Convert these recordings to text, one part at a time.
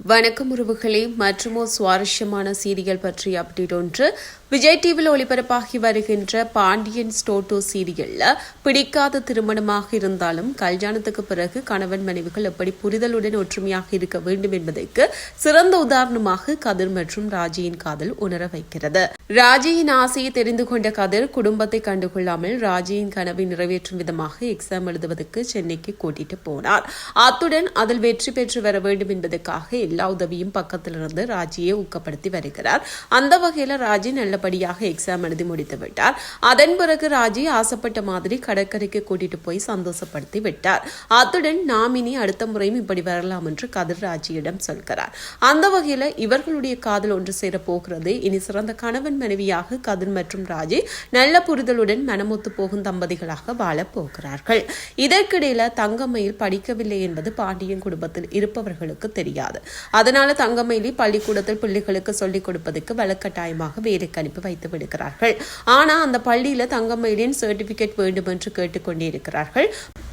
வணக்கம் உறவுகளே மற்றுமோ சுவாரஸ்யமான சீரியல் பற்றிய அப்டேட் ஒன்று. விஜய் டிவியில் ஒளிபரப்பாகி வருகின்ற பாண்டியன் ஸ்டோட்டோ சீரியல்ல பிடிக்காத திருமணமாக இருந்தாலும் கல்யாணத்துக்கு பிறகு கணவன் மனைவிகள் எப்படி புரிதலுடன் ஒற்றுமையாக இருக்க வேண்டும் என்பதற்கு சிறந்த உதாரணமாக கதிர் மற்றும் ராஜியின் காதல் உணர வைக்கிறது. ராஜியின் ஆசையை தெரிந்து கொண்ட கதிர் குடும்பத்தை கண்டுகொள்ளாமல் ராஜியின் கனவை நிறைவேற்றும் விதமாக எக்ஸாம் எழுதுவதற்கு சென்னைக்கு கூட்டிட்டு போனார். அத்துடன் அதில் வெற்றி பெற்று வர வேண்டும் என்பதற்காக எல்லா உதவியும் பக்கத்திலிருந்து ராஜியை ஊக்கப்படுத்தி வருகிறார். அந்த வகையில் ராஜி நல்லபடியாக எக்ஸாம் எழுதி முடித்து விட்டார் அதன் பிறகு ராஜி ஆசைப்பட்ட மாதிரி கடற்கரைக்கு கூட்டிட்டு போய் சந்தோஷப்படுத்தி விட்டார். அத்துடன் நாம் இனி அடுத்த முறையும் இப்படி வரலாம் என்று கதிர் ராஜியிடம் சொல்கிறார். அந்த வகையில் இவர்களுடைய காதல் ஒன்று சேர போகிறது. இனி சிறந்த கணவன் மனைவியாக கதிர் மற்றும் ராஜி நல்ல புரிதலுடன் மனமொத்து போகும் தம்பதிகளாக வாழப் போகிறார்கள். இதற்கிடையில் தங்கம்மையில் படிக்கவில்லை என்பது பாண்டியன் குடும்பத்தில் இருப்பவர்களுக்கு தெரியாது. அதனால தங்கமயிலி பள்ளிக்கூடத்தில் பிள்ளைகளுக்கு சொல்லிக் கொடுப்பதற்கு வழக்கட்டாயமாக வேலைக்கு அனுப்பி வைத்து விடுகிறார்கள். ஆனா அந்த பள்ளியில தங்கமயிலின் சர்டிபிகேட் வேண்டும் என்று கேட்டுக்கொண்டிருக்கிறார்கள்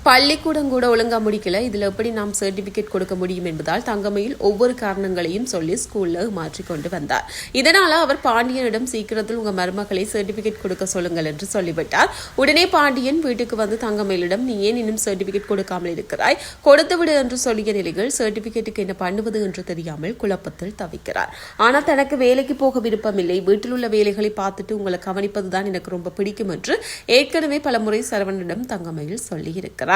பள்ளிக்கூடம் கூட ஒழுங்கா முடிக்கல. இதுல எப்படி நாம் சர்டிபிகேட் கொடுக்க முடியும் என்பதால் தங்கமயில் ஒவ்வொரு காரணங்களையும் சொல்லி ஸ்கூல்ல மாற்றிக்கொண்டு வந்தார். இதனால அவர் பாண்டியனிடம் சீக்கிரத்தில் உங்க மருமகளை சர்டிபிகேட் கொடுக்க சொல்லுங்கள் என்று சொல்லிவிட்டார். உடனே பாண்டியன் வீட்டுக்கு வந்து தங்கமயிலிடம் நீ ஏன் இன்னும் சர்டிபிகேட் கொடுக்காமல் இருக்கிறாய்? கொடுத்து விடு என்று சொல்லிய நிலையில் சர்டிபிகேட்டுக்கு என்ன பண்ணுவது என்று தெரியாமல் குழப்பத்தில் தவிக்கிறார். ஆனால் தனக்கு வேலைக்கு போக விருப்பமில்லை வீட்டில் உள்ள வேலைகளை பார்த்துட்டு உங்களை கவனிப்பதுதான் எனக்கு ரொம்ப பிடிக்கும் என்று ஏற்கனவே பலமுறை சரவணனிடம் தங்கமயில் சொல்லியிருக்கிறார்.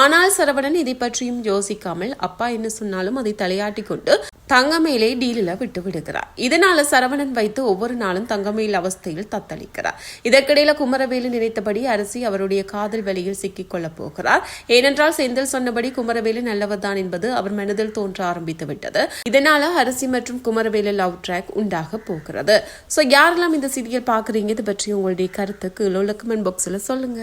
ஆனால் சரவணன் இதை பற்றியும் யோசிக்காமல் அப்பா என்ன சொன்னாலும் அதை தலையாட்டி கொண்டு தங்கமயிலை டீலில் விட்டு விடுகிறார். இதனால சரவணன் வைத்து ஒவ்வொரு நாளும் தங்கமயில் அவஸ்தையில் தத்தளிக்கிறார். இதற்கிடையில குமரவேலு நினைத்தபடி அரசி அவருடைய காதல் வழியில் சிக்கிக் கொள்ளப் போகிறார். ஏனென்றால் செந்தில் சொன்னபடி குமரவேலு நல்லவர்தான் என்பது அவர் மனதில் தோன்ற ஆரம்பித்து விட்டது. இதனால அரசி மற்றும் குமரவேலு லவ் ட்ராக் உண்டாக போகிறது. ஸோ யாரெல்லாம் இந்த சீரியல் பார்க்குறீங்க? இது பற்றி உங்களுடைய கருத்து கீழே கமெண்ட் பாக்ஸில் சொல்லுங்க.